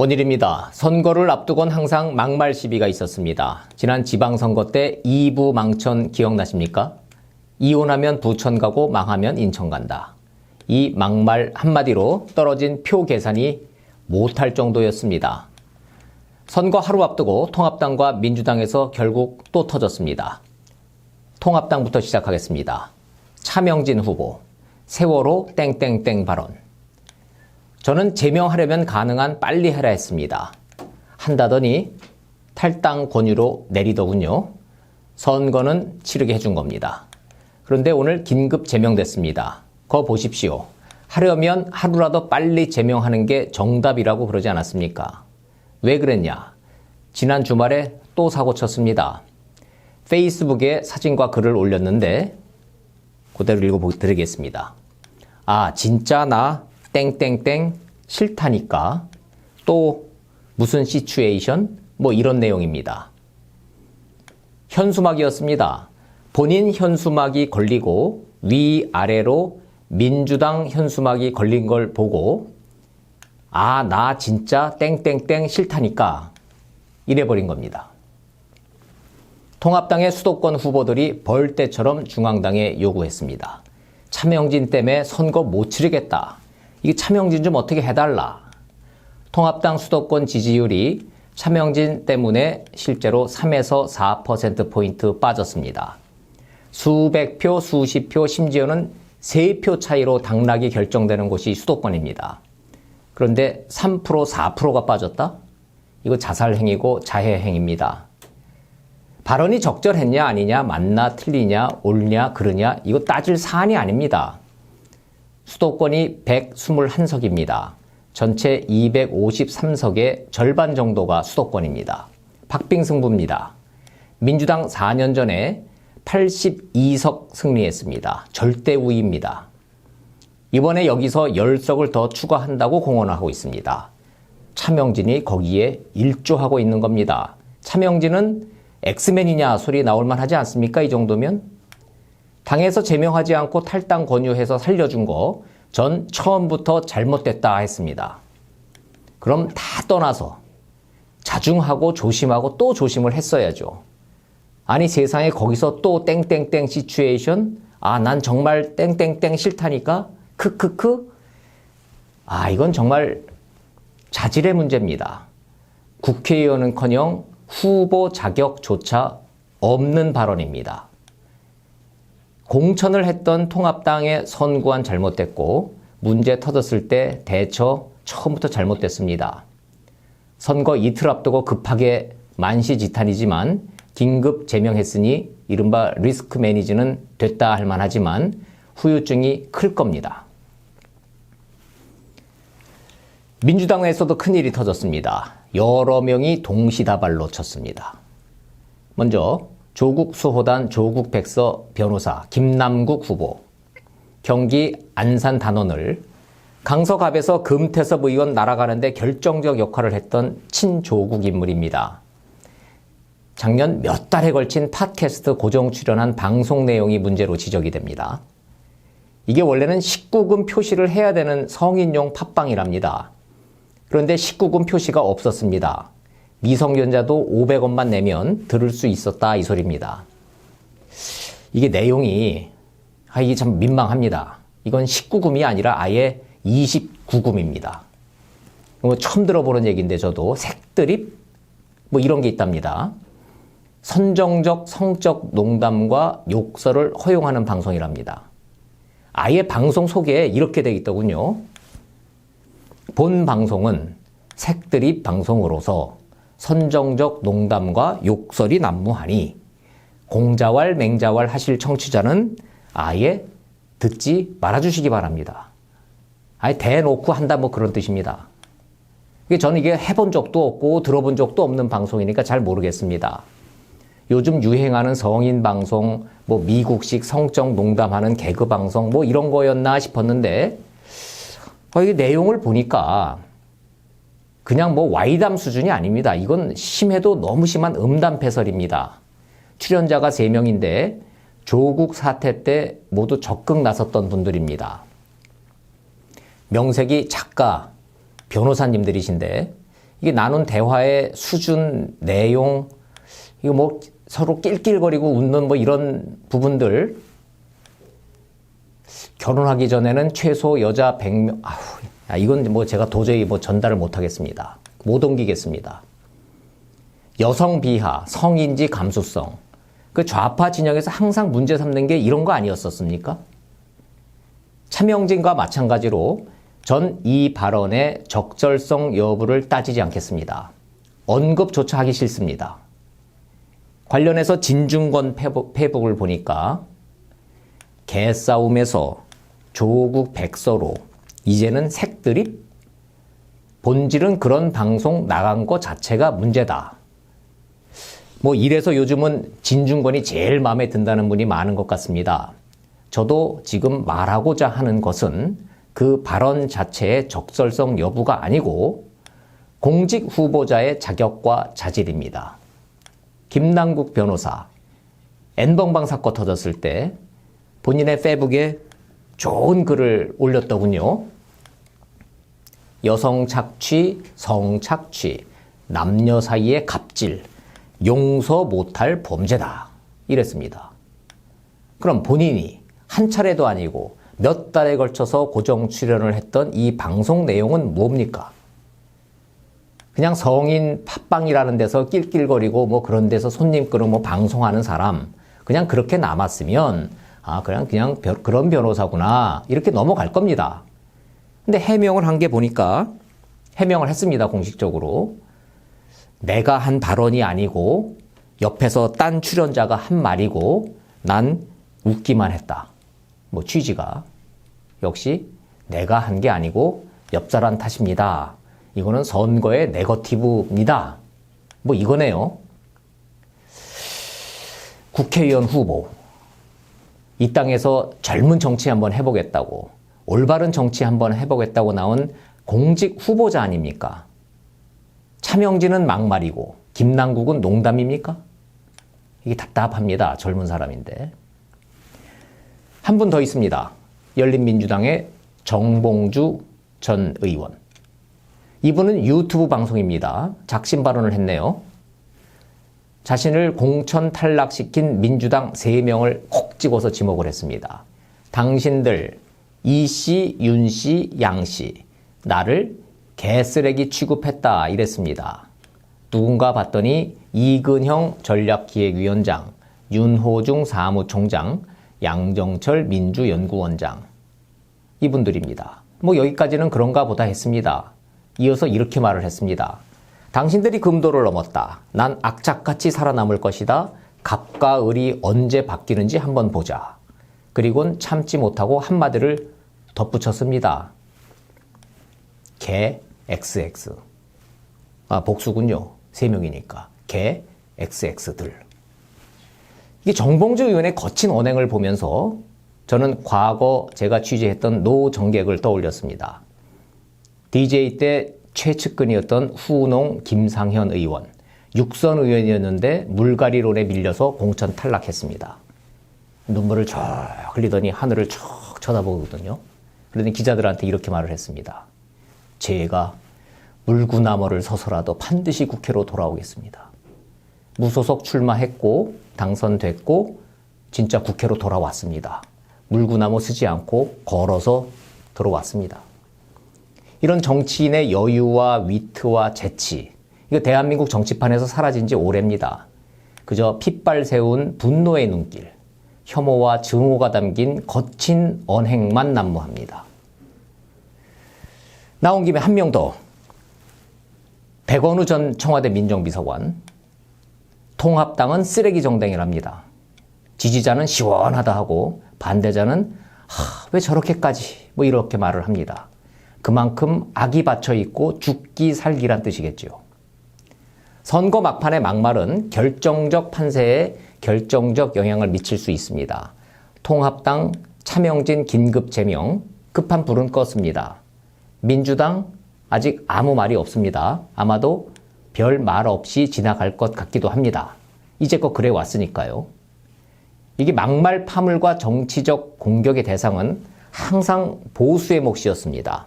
원일입니다. 선거를 앞두곤 항상 막말 시비가 있었습니다. 지난 지방선거 때 이부 망천 기억나십니까? 이혼하면 부천 가고 망하면 인천 간다. 이 막말 한마디로 떨어진 표 계산이 못할 정도였습니다. 선거 하루 앞두고 통합당과 민주당에서 결국 또 터졌습니다. 통합당부터 시작하겠습니다. 차명진 후보, 세월호 땡땡땡 발언. 저는 제명하려면 가능한 빨리 해라 했습니다. 한다더니 탈당 권유로 내리더군요. 선거는 치르게 해준 겁니다. 그런데 오늘 긴급 제명됐습니다. 거 보십시오. 하려면 하루라도 빨리 제명하는 게 정답이라고 그러지 않았습니까? 왜 그랬냐? 지난 주말에 또 사고 쳤습니다. 페이스북에 사진과 글을 올렸는데 그대로 읽어드리겠습니다. 아, 진짜 나 땡땡땡 싫다니까 또 무슨 시츄에이션? 뭐 이런 내용입니다. 현수막이었습니다. 본인 현수막이 걸리고 위아래로 민주당 현수막이 걸린 걸 보고 아, 나 진짜 땡땡땡 싫다니까 이래버린 겁니다. 통합당의 수도권 후보들이 벌떼처럼 중앙당에 요구했습니다. 차명진 때문에 선거 못 치르겠다. 이게 차명진 좀 어떻게 해달라. 통합당 수도권 지지율이 차명진 때문에 실제로 3에서 4%포인트 빠졌습니다. 수백 표, 수십 표, 심지어는 세표 차이로 당락이 결정되는 곳이 수도권입니다. 그런데 3%, 4%가 빠졌다? 이거 자살행위고 자해행위입니다. 발언이 적절했냐 아니냐, 맞나 틀리냐, 옳냐 그르냐 이거 따질 사안이 아닙니다. 수도권이 121석입니다. 전체 253석의 절반 정도가 수도권입니다. 박빙 승부입니다. 민주당 4년 전에 82석 승리했습니다. 절대 우위입니다. 이번에 여기서 10석을 더 추가한다고 공언하고 있습니다. 차명진이 거기에 일조하고 있는 겁니다. 차명진은 엑스맨이냐 소리 나올 만 하지 않습니까? 이 정도면? 당에서 제명하지 않고 탈당 권유해서 살려준 거 전 처음부터 잘못됐다 했습니다. 그럼 다 떠나서 자중하고 조심하고 또 조심을 했어야죠. 아니 세상에 거기서 또 땡땡땡 시츄에이션 아 난 정말 땡땡땡 싫다니까 크크크 아 이건 정말 자질의 문제입니다. 국회의원은커녕 후보 자격조차 없는 발언입니다. 공천을 했던 통합당의 선구안 잘못됐고 문제 터졌을 때 대처 처음부터 잘못됐습니다. 선거 이틀 앞두고 급하게 만시지탄이지만 긴급 제명했으니 이른바 리스크 매니지는 됐다 할 만하지만 후유증이 클 겁니다. 민주당 내에서도 큰일이 터졌습니다. 여러 명이 동시다발로 쳤습니다. 먼저 조국 수호단 조국 백서 변호사 김남국 후보, 경기 안산 단원을 강서갑에서 금태섭 의원 날아가는데 결정적 역할을 했던 친조국 인물입니다. 작년 몇 달에 걸친 팟캐스트 고정 출연한 방송 내용이 문제로 지적이 됩니다. 이게 원래는 19금 표시를 해야 되는 성인용 팟빵이랍니다. 그런데 19금 표시가 없었습니다. 미성년자도 500원만 내면 들을 수 있었다 이 소리입니다. 이게 내용이 아 이게 참 민망합니다. 이건 19금이 아니라 아예 29금입니다. 뭐 처음 들어보는 얘기인데 저도 색드립 뭐 이런 게 있답니다. 선정적 성적 농담과 욕설을 허용하는 방송이랍니다. 아예 방송 소개에 이렇게 돼 있더군요. 본 방송은 색드립 방송으로서 선정적 농담과 욕설이 난무하니 공자왈 맹자왈 하실 청취자는 아예 듣지 말아주시기 바랍니다. 아예 대놓고 한다 뭐 그런 뜻입니다. 저는 이게 해본 적도 없고 들어본 적도 없는 방송이니까 잘 모르겠습니다. 요즘 유행하는 성인 방송, 뭐 미국식 성적 농담하는 개그 방송 뭐 이런 거였나 싶었는데 어, 이게 내용을 보니까 그냥 뭐 와이담 수준이 아닙니다. 이건 심해도 너무 심한 음담 패설입니다. 출연자가 3명인데 조국 사태 때 모두 적극 나섰던 분들입니다. 명색이 작가, 변호사님들이신데 이게 나눈 대화의 수준, 내용, 이거 뭐 서로 낄낄거리고 웃는 뭐 이런 부분들 결혼하기 전에는 최소 여자 100명, 아우, 야, 이건 뭐 제가 도저히 뭐 전달을 못 하겠습니다. 못 옮기겠습니다. 여성 비하, 성인지 감수성. 그 좌파 진영에서 항상 문제 삼는 게 이런 거 아니었었습니까? 차명진과 마찬가지로 전 이 발언의 적절성 여부를 따지지 않겠습니다. 언급조차 하기 싫습니다. 관련해서 진중권 페북, 페북을 보니까 개싸움에서 조국 백서로 이제는 색드립? 본질은 그런 방송 나간 것 자체가 문제다. 뭐 이래서 요즘은 진중권이 제일 마음에 든다는 분이 많은 것 같습니다. 저도 지금 말하고자 하는 것은 그 발언 자체의 적절성 여부가 아니고 공직 후보자의 자격과 자질입니다. 김남국 변호사 N번방 사건 터졌을 때 본인의 페북에 좋은 글을 올렸더군요. 여성 착취, 성 착취, 남녀 사이의 갑질, 용서 못할 범죄다. 이랬습니다. 그럼 본인이 한 차례도 아니고 몇 달에 걸쳐서 고정 출연을 했던 이 방송 내용은 뭡니까? 그냥 성인 팟빵이라는 데서 낄낄거리고 뭐 그런 데서 손님 끌어 뭐 방송하는 사람 그냥 그렇게 남았으면 아 그냥 그냥 벼- 그런 변호사구나 이렇게 넘어갈 겁니다. 근데 해명을 한 게 보니까 해명을 했습니다 공식적으로 내가 한 발언이 아니고 옆에서 딴 출연자가 한 말이고 난 웃기만 했다. 뭐 취지가 역시 내가 한 게 아니고 옆 사람 탓입니다. 이거는 선거의 네거티브입니다. 뭐 이거네요. 국회의원 후보. 이 땅에서 젊은 정치 한번 해보겠다고, 올바른 정치 한번 해보겠다고 나온 공직 후보자 아닙니까? 차명진은 막말이고, 김남국은 농담입니까? 이게 답답합니다. 젊은 사람인데. 한 분 더 있습니다. 열린민주당의 정봉주 전 의원. 이분은 유튜브 방송입니다. 작심 발언을 했네요. 자신을 공천 탈락시킨 민주당 3명을 콕 집어서 지목을 했습니다. 당신들 이 씨, 윤 씨, 양 씨 나를 개쓰레기 취급했다 이랬습니다. 누군가 봤더니 이근형 전략기획위원장, 윤호중 사무총장, 양정철 민주연구원장 이분들입니다. 뭐 여기까지는 그런가 보다 했습니다. 이어서 이렇게 말을 했습니다. 당신들이 금도를 넘었다. 난 악착같이 살아남을 것이다. 갑과 을이 언제 바뀌는지 한번 보자. 그리곤 참지 못하고 한마디를 덧붙였습니다. 개 XX. 아, 복수군요. 세 명이니까. 개 XX들. 이게 정봉주 의원의 거친 언행을 보면서 저는 과거 제가 취재했던 노 정객을 떠올렸습니다. DJ 때 최측근이었던 후농 김상현 의원, 육선 의원이었는데 물갈이론에 밀려서 공천 탈락했습니다. 눈물을 쭉 흘리더니 하늘을 쭉 쳐다보거든요. 그러더니 기자들한테 이렇게 말을 했습니다. 제가 물구나무를 서서라도 반드시 국회로 돌아오겠습니다. 무소속 출마했고 당선됐고 진짜 국회로 돌아왔습니다. 물구나무 쓰지 않고 걸어서 들어왔습니다. 이런 정치인의 여유와 위트와 재치, 이거 대한민국 정치판에서 사라진 지 오래입니다. 그저 핏발 세운 분노의 눈길, 혐오와 증오가 담긴 거친 언행만 난무합니다. 나온 김에 한 명 더. 백원우 전 청와대 민정비서관. 통합당은 쓰레기 정당이랍니다. 지지자는 시원하다 하고 반대자는 하, 왜 저렇게까지 뭐 이렇게 말을 합니다. 그만큼 악이 받쳐 있고 죽기 살기란 뜻이겠죠. 선거 막판의 막말은 결정적 판세에 결정적 영향을 미칠 수 있습니다. 통합당 차명진 긴급 제명 급한 불은 껐습니다. 민주당 아직 아무 말이 없습니다. 아마도 별 말 없이 지나갈 것 같기도 합니다. 이제껏 그래 왔으니까요. 이게 막말 파물과 정치적 공격의 대상은 항상 보수의 몫이었습니다.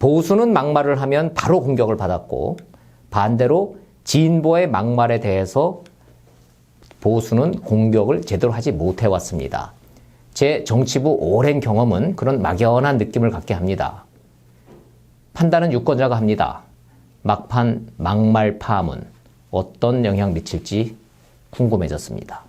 보수는 막말을 하면 바로 공격을 받았고 반대로 진보의 막말에 대해서 보수는 공격을 제대로 하지 못해왔습니다. 제 정치부 오랜 경험은 그런 막연한 느낌을 갖게 합니다. 판단은 유권자가 합니다. 막판 막말 파함은 어떤 영향 미칠지 궁금해졌습니다.